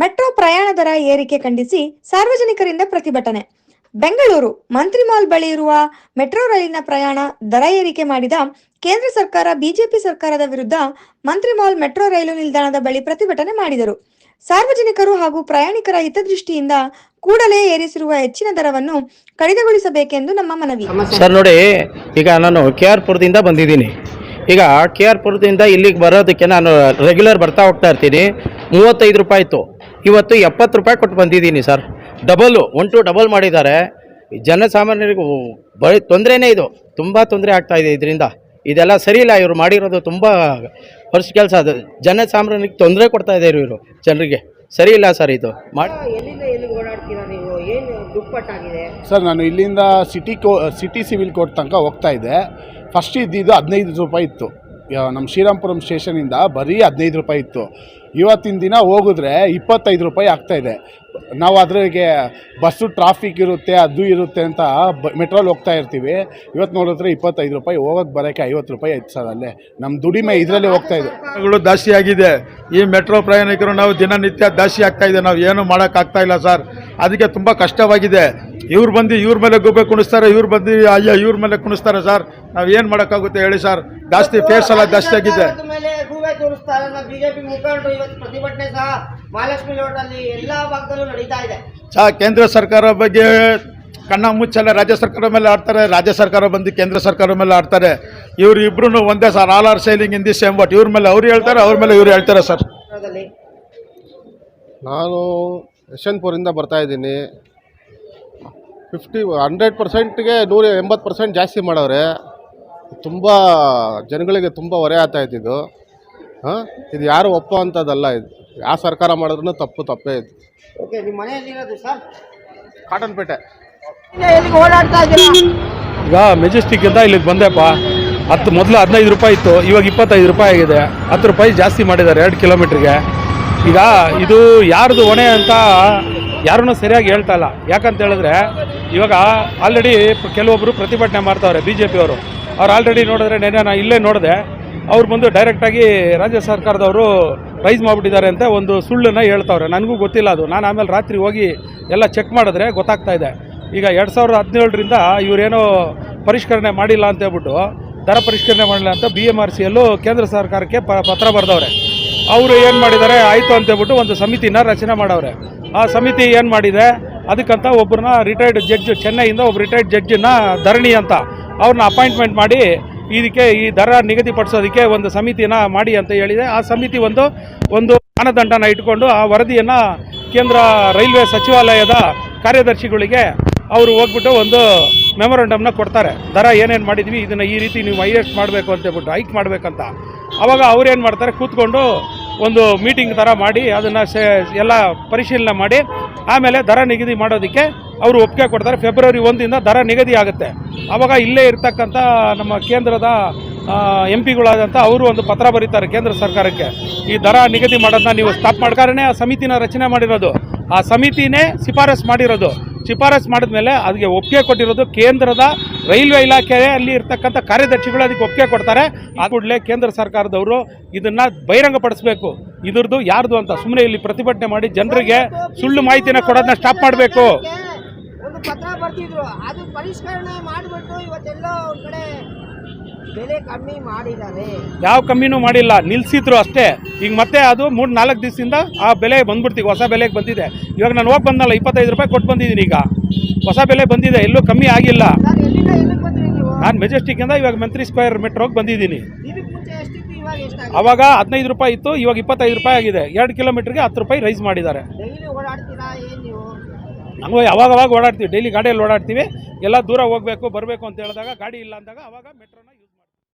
Metro ಪ್ರಯಾಣ ದರ ಏರಿಕೆ ಖಂಡಿಸಿ ಸಾರ್ವಜನಿಕರಿಂದ ಪ್ರತಿಭಟನೆ. ಬೆಂಗಳೂರು ಮಂತ್ರಿ ಮಾಲ್ ಬಳಿ ಇರುವ ಮೆಟ್ರೋ ರೈಲಿನ ಪ್ರಯಾಣ ದರ ಏರಿಕೆ ಮಾಡಿದ ಕೇಂದ್ರ ಸರ್ಕಾರ, ಬಿಜೆಪಿ ಸರ್ಕಾರದ ವಿರುದ್ಧ ಮಂತ್ರಿ ಮಾಲ್ ಮೆಟ್ರೋ ರೈಲು ನಿಲ್ದಾಣದ ಬಳಿ ಪ್ರತಿಭಟನೆ ಮಾಡಿದರು. ಸಾರ್ವಜನಿಕರು ಹಾಗೂ ಪ್ರಯಾಣಿಕರ ಹಿತದೃಷ್ಟಿಯಿಂದ ಕೂಡಲೇ ಏರಿಸಿರುವ ಹೆಚ್ಚಿನ ದರವನ್ನು ಕಡಿತಗೊಳಿಸಬೇಕೆಂದು ನಮ್ಮ ಮನವಿ. ಸರ್, ನೋಡಿ, ಈಗ ನಾನು ಕೆ ಆರ್ ಪುರದಿಂದ ಬಂದಿದ್ದೀನಿ. ಈಗ ಕೆ ಆರ್ ಪುರದಿಂದ ಇಲ್ಲಿಗೆ ಬರೋದಕ್ಕೆ ನಾನು ರೆಗ್ಯುಲರ್ ಬರ್ತಾ ಹೋಗ್ತಾ ಇರ್ತೀನಿ. ಮೂವತ್ತೈದು ರೂಪಾಯಿ ಇತ್ತು. ಇವತ್ತು ಎಪ್ಪತ್ತು ರೂಪಾಯಿ ಕೊಟ್ಟು ಬಂದಿದ್ದೀನಿ sir. Double one to double ಮಾಡಿದ್ದಾರೆ. ಜನಸಾಮಾನ್ಯರಿಗೂ ಬರೀ ತೊಂದರೆನೇ ಇದು. ತುಂಬ ತೊಂದರೆ ಆಗ್ತಾ ಇದೆ ಇದರಿಂದ. ಇದೆಲ್ಲ ಸರಿಯಿಲ್ಲ ಇಲ್ಲ ಇವರು ಮಾಡಿರೋದು ತುಂಬ ಫಸ್ಟ್ ಕೆಲಸ. ಅದು ಜನಸಾಮಾನ್ಯರಿಗೆ ತೊಂದರೆ ಕೊಡ್ತಾ ಇದ್ದಾರೆ ಇವರು ಜನರಿಗೆ. ಸರಿ ಇಲ್ಲ ಸರ್ ಇದು. ಸರ್ ನಾನು ಇಲ್ಲಿಂದ ಸಿಟಿ ಕೋ ಸಿಟಿ ಸಿವಿಲ್ ಕೋರ್ಟ್ ತನಕ ಹೋಗ್ತಾ ಇದ್ದೆ. ಫಸ್ಟ್ ಇದ್ದಿದ್ದು ಹದಿನೈದು ರೂಪಾಯಿ ಇತ್ತು. ನಮ್ಮ ಶ್ರೀರಾಮ್ಪುರಂ ಸ್ಟೇಷನಿಂದ ಬರೀ ಹದಿನೈದು ರೂಪಾಯಿ ಇತ್ತು. ಇವತ್ತಿನ ದಿನ ಹೋಗಿದ್ರೆ ಇಪ್ಪತ್ತೈದು ರೂಪಾಯಿ ಆಗ್ತಾಯಿದೆ ನಾವು ಅದ್ರಾಗೆ ಬಸ್ಸು ಟ್ರಾಫಿಕ್ ಇರುತ್ತೆ, ಅದು ಇರುತ್ತೆ ಅಂತ ಬ ಮೆಟ್ರೋಲ್ ಹೋಗ್ತಾ ಇರ್ತೀವಿ. ಇವತ್ತು ನೋಡಿದ್ರೆ ಇಪ್ಪತ್ತೈದು ರೂಪಾಯಿ ಹೋಗೋದು ಬರೋಕ್ಕೆ ಐವತ್ತು ರೂಪಾಯಿ ಆಯ್ತು ಸರ್ ಅಲ್ಲೇ. ನಮ್ಮ ದುಡಿಮೆ ಇದರಲ್ಲಿ ಹೋಗ್ತಾ ಇದೆ. ಗಳು ದಾಸಿಯಾಗಿದೆ ಈ ಮೆಟ್ರೋ ಪ್ರಯಾಣಿಕರು ನಾವು ದಿನನಿತ್ಯ ದಾಸಿ ಆಗ್ತಾ ಇದೆ. ನಾವು ಏನು ಮಾಡೋಕ್ಕಾಗ್ತಾ ಇಲ್ಲ ಸರ್. ಅದಕ್ಕೆ ತುಂಬ ಕಷ್ಟವಾಗಿದೆ. ಇವ್ರು ಬಂದು ಇವ್ರ ಮೇಲೆ ಗುಬ್ಬೆ ಕುಣಿಸ್ತಾರೆ, ಇವ್ರು ಬಂದು ಅಯ್ಯ ಇವ್ರ ಮೇಲೆ ಕುಣಿಸ್ತಾರೆ ಸರ್. ನಾವು ಏನು ಮಾಡೋಕ್ಕಾಗುತ್ತೆ ಹೇಳಿ ಸರ್. ಜಾಸ್ತಿ ಫೇಸ್ ಎಲ್ಲ ಜಾಸ್ತಿ ಸರ್ಕಾರದ ತೋರಿಸ್ತಾ ಇಲ್ಲ ಬಿಜೆಪಿ ಮುಖಂಡರು ಇವತ್ತು ಪ್ರತಿಭಟನೆ ಸಹ ಮಹಾಲಕ್ಷ್ಮಿ ಲೋಟಲ್ಲಿ ಎಲ್ಲಾ ಭಾಗದಲ್ಲೂ ನಡೀತಾ ಇದೆ. ಸಹ ಕೇಂದ್ರ ಸರ್ಕಾರ ಬಗ್ಗೆ ಕಣ್ಣ ಮುಚ್ಚಲ್ಲ. ರಾಜ್ಯ ಸರ್ಕಾರ ಮೇಲೆ ಆಡ್ತಾರೆ. ರಾಜ್ಯ ಸರ್ಕಾರ ಬಂದು ಕೇಂದ್ರ ಸರ್ಕಾರ ಮೇಲೆ ಆಡ್ತಾರೆ. ಇವ್ರು ಇಬ್ರು ಒಂದೇ sir. All are sailing in the same but ಇವ್ರ ಮೇಲೆ ಅವ್ರು ಹೇಳ್ತಾರೆ ಅವ್ರ ಮೇಲೆ ಇವ್ರು ಹೇಳ್ತಾರೆ ಸರ್. ನಾನು ಯಶವಂತಪುರಿಂದ ಬರ್ತಾ ಇದ್ದೀನಿ. ಫಿಫ್ಟಿ ಹಂಡ್ರೆಡ್ ಪರ್ಸೆಂಟ್ಗೆ ನೂರ ಎಂಬತ್ತು ಪರ್ಸೆಂಟ್ ಜಾಸ್ತಿ ಮಾಡವ್ರೆ. ತುಂಬ ಜನಗಳಿಗೆ ತುಂಬ ಹೊರೆ ಆಗ್ತಾ ಇದ್ದಿದ್ದು. ಹಾಂ? ಇದು ಯಾರು ಒಪ್ಪೋ ಅಂಥದ್ದಲ್ಲ ಇದು. ಯಾವ ಸರ್ಕಾರ ಮಾಡಿದ್ರು ತಪ್ಪು ತಪ್ಪೇ ಇದು. ಓಕೆ ನಿಮ್ಮ ಮನೆಯಲ್ಲಿರೋದು ಸರ್? ಕಾಟನ್ಪೇಟೆ. ಎಲ್ಲಿಗೆ ಓಡಾಡ್ತಾ ಇದ್ದೀರಾ? ಈಗ ಮೆಜೆಸ್ಟಿಕ್ಕಿಂದ ಇಲ್ಲಿಗೆ ಬಂದೆಪ್ಪ. ಹತ್ತು ಮೊದಲು ಹದಿನೈದು ರೂಪಾಯಿ ಇತ್ತು ಇವಾಗ ಇಪ್ಪತ್ತೈದು ರೂಪಾಯಿ ಆಗಿದೆ. ಹತ್ತು ರೂಪಾಯಿ ಜಾಸ್ತಿ ಮಾಡಿದ್ದಾರೆ ಎರಡು ಕಿಲೋಮೀಟ್ರಿಗೆ. ಈಗ ಇದು ಯಾರ್ದು ಹೊಣೆ ಅಂತ ಯಾರನ್ನೂ ಸರಿಯಾಗಿ ಹೇಳ್ತಾ ಇಲ್ಲ. ಯಾಕಂತ ಹೇಳಿದ್ರೆ ಇವಾಗ ಆಲ್ರೆಡಿ ಕೆಲವೊಬ್ಬರು ಪ್ರತಿಭಟನೆ ಮಾಡ್ತಾವ್ರೆ ಬಿ ಜೆ ಪಿಯವರು ಅವ್ರು ಆಲ್ರೆಡಿ ನೋಡಿದ್ರೆ ನೆನೆ ನಾನು ಇಲ್ಲೇ ನೋಡಿದೆ. ಅವ್ರು ಬಂದು ಡೈರೆಕ್ಟಾಗಿ ರಾಜ್ಯ ಸರ್ಕಾರದವರು ರೈಸ್ ಮಾಡಿಬಿಟ್ಟಿದ್ದಾರೆ ಅಂತ ಒಂದು ಸುಳ್ಳನ್ನು ಹೇಳ್ತಾವ್ರೆ. ನನಗೂ ಗೊತ್ತಿಲ್ಲ ಅದು. ನಾನು ಆಮೇಲೆ ರಾತ್ರಿ ಹೋಗಿ ಎಲ್ಲ ಚೆಕ್ ಮಾಡಿದ್ರೆ ಗೊತ್ತಾಗ್ತಾ ಇದೆ. ಈಗ ಎರಡು ಸಾವಿರದ ಹದಿನೇಳರಿಂದ ಇವರೇನೋ ಪರಿಷ್ಕರಣೆ ಮಾಡಿಲ್ಲ ಅಂತ ಹೇಳ್ಬಿಟ್ಟು, ದರ ಪರಿಷ್ಕರಣೆ ಮಾಡಿಲ್ಲ ಅಂತ ಬಿ ಎಂ ಆರ್ ಸಿಯಲ್ಲೂ ಕೇಂದ್ರ ಸರ್ಕಾರಕ್ಕೆ ಪ, ಪತ್ರ ಬರೆದವ್ರೆ. ಅವರು ಏನು ಮಾಡಿದ್ದಾರೆ, ಆಯಿತು ಅಂತ ಹೇಳ್ಬಿಟ್ಟು ಒಂದು ಸಮಿತಿನ ರಚನೆ ಮಾಡವ್ರೆ. ಆ ಸಮಿತಿ ಏನು ಮಾಡಿದೆ, ಅದಕ್ಕಂತ ಒಬ್ಬರನ್ನ ರಿಟೈರ್ಡ್ ಜಡ್ಜ್ ಚೆನ್ನೈಯಿಂದ ಒಬ್ಬ ರಿಟೈರ್ಡ್ ಜಡ್ಜನ್ನ ಧರಣಿ ಅಂತ ಅವ್ರನ್ನ ಅಪಾಯಿಂಟ್ಮೆಂಟ್ ಮಾಡಿ ಇದಕ್ಕೆ ಈ ದರ ನಿಗದಿಪಡಿಸೋದಕ್ಕೆ ಒಂದು ಸಮಿತಿನ ಮಾಡಿ ಅಂತ ಹೇಳಿದೆ. ಆ ಸಮಿತಿ ಒಂದು ಒಂದು ಮಾನದಂಡನ ಇಟ್ಕೊಂಡು ಆ ವರದಿಯನ್ನು ಕೇಂದ್ರ ರೈಲ್ವೆ ಸಚಿವಾಲಯದ ಕಾರ್ಯದರ್ಶಿಗಳಿಗೆ ಅವರು ಹೋಗ್ಬಿಟ್ಟು ಒಂದು ಮೆಮೊರಂಡಮ್ನ ಕೊಡ್ತಾರೆ. ದರ ಏನೇನು ಮಾಡಿದ್ವಿ, ಇದನ್ನು ಈ ರೀತಿ ನೀವು ಹೈಯೆಸ್ಟ್ ಮಾಡಬೇಕು ಅಂತೇಳ್ಬಿಟ್ಟು ಹೈಕ್ ಮಾಡಬೇಕಂತ. ಅವಾಗ ಅವ್ರೇನು ಮಾಡ್ತಾರೆ, ಕೂತ್ಕೊಂಡು ಒಂದು ಮೀಟಿಂಗ್ ಥರ ಮಾಡಿ, ಅದನ್ನು ಎಲ್ಲ ಪರಿಶೀಲನೆ ಮಾಡಿ, ಆಮೇಲೆ ದರ ನಿಗದಿ ಮಾಡೋದಕ್ಕೆ ಅವರು ಒಪ್ಪಿಗೆ ಕೊಡ್ತಾರೆ. ಫೆಬ್ರವರಿ ಒಂದಿಂದ ದರ ನಿಗದಿ ಆಗುತ್ತೆ. ಆವಾಗ ಇಲ್ಲೇ ಇರ್ತಕ್ಕಂಥ ನಮ್ಮ ಕೇಂದ್ರದ ಎಂ ಪಿಗಳಾದಂಥ ಅವರು ಒಂದು ಪತ್ರ ಬರೀತಾರೆ ಕೇಂದ್ರ ಸರ್ಕಾರಕ್ಕೆ. ಈ ದರ ನಿಗದಿ ಮಾಡೋದನ್ನ ನೀವು ಸ್ಟಾಪ್ ಮಾಡ್ಕಾರೇ ಆ ಸಮಿತಿನ ರಚನೆ ಮಾಡಿರೋದು. ಆ ಸಮಿತಿನೇ ಶಿಫಾರಸ್ ಮಾಡಿರೋದು. ಶಿಫಾರಸ್ ಮಾಡಿದ್ಮೇಲೆ ಅದಕ್ಕೆ ಒಪ್ಪಿಗೆ ಕೊಟ್ಟಿರೋದು ಕೇಂದ್ರದ ರೈಲ್ವೆ ಇಲಾಖೆಯಲ್ಲಿ ಇರ್ತಕ್ಕಂಥ ಕಾರ್ಯದರ್ಶಿಗಳು ಅದಕ್ಕೆ ಒಪ್ಪಿಗೆ ಕೊಡ್ತಾರೆ. ಆ ಕೂಡಲೇ ಕೇಂದ್ರ ಸರ್ಕಾರದವರು ಇದನ್ನ ಬಹಿರಂಗಪಡಿಸಬೇಕು. ಇದ್ರದ್ದು ಯಾರ್ದು ಅಂತ ಸುಮ್ಮನೆ ಇಲ್ಲಿ ಪ್ರತಿಭಟನೆ ಮಾಡಿ ಜನರಿಗೆ ಸುಳ್ಳು ಮಾಹಿತಿನ ಕೊಡೋದನ್ನ ಸ್ಟಾಪ್ ಮಾಡಬೇಕು. ಪತ್ರ ಬರ್ತಿದ್ರು. ಅದು ಪರಿಷ್ಕರಣೆ ಮಾಡಿಬಿಟ್ಟು ಇವತ್ತೆಲ್ಲೋ ಕಡೆ ಬೆಲೆ ಕಮ್ಮಿ ಮಾಡಿದ್ದಾರೆ. ಯಾವ ಕಮ್ಮಿನೂ ಮಾಡಿಲ್ಲ ನಿಲ್ಸಿದ್ರು ಅಷ್ಟೇ. ಈಗ ಮತ್ತೆ ಅದು ಮೂರು ನಾಲ್ಕು ದಿವಸದಿಂದ ಆ ಬೆಲೆ ಬಂದ್ಬಿಡ್ತೀವಿ ಹೊಸ ಬೆಲೆಗೆ ಬಂದಿದೆ. ಇವಾಗ ನಾನು ಹೋಗಿ ಬಂದಲ್ಲ ಇಪ್ಪತ್ತೈದು ರೂಪಾಯಿ ಕೊಟ್ಟು ಬಂದಿದ್ದೀನಿ ಈಗ. ಹೊಸ ಬೆಲೆ ಬಂದಿದೆ ಎಲ್ಲೂ ಕಮ್ಮಿ ಆಗಿಲ್ಲ. ನಾನು ಮೆಜೆಸ್ಟಿಕ್ಕಿಂದ ಇವಾಗ ಮಂತ್ರಿ ಸ್ಕ್ವೇರ್ ಮೆಟ್ರೋಗೆ ಬಂದಿದ್ದೀನಿ. ಅವಾಗ ಹದಿನೈದು ರೂಪಾಯಿ ಇತ್ತು ಇವಾಗ ಇಪ್ಪತ್ತೈದು ರೂಪಾಯಿ ಆಗಿದೆ. ಎರಡು ಕಿಲೋಮೀಟ್ರಿಗೆ ಹತ್ತು ರೂಪಾಯಿ ರೈಸ್ ಮಾಡಿದ್ದಾರೆ. ನಮಗೆ ನಾವು? ಯಾವಾಗ ಅವಾಗ ಓಡಾಡ್ತೀವಿ ಡೈಲಿ ಗಾಡಿಯಲ್ಲಿ ಓಡಾಡ್ತೀವಿ. ಎಲ್ಲ ದೂರ ಹೋಗಬೇಕು ಬರಬೇಕು ಅಂತ ಹೇಳಿದಾಗ ಗಾಡಿ ಇಲ್ಲ ಅಂದಾಗ ಅವಾಗ ಮೆಟ್ರೋನ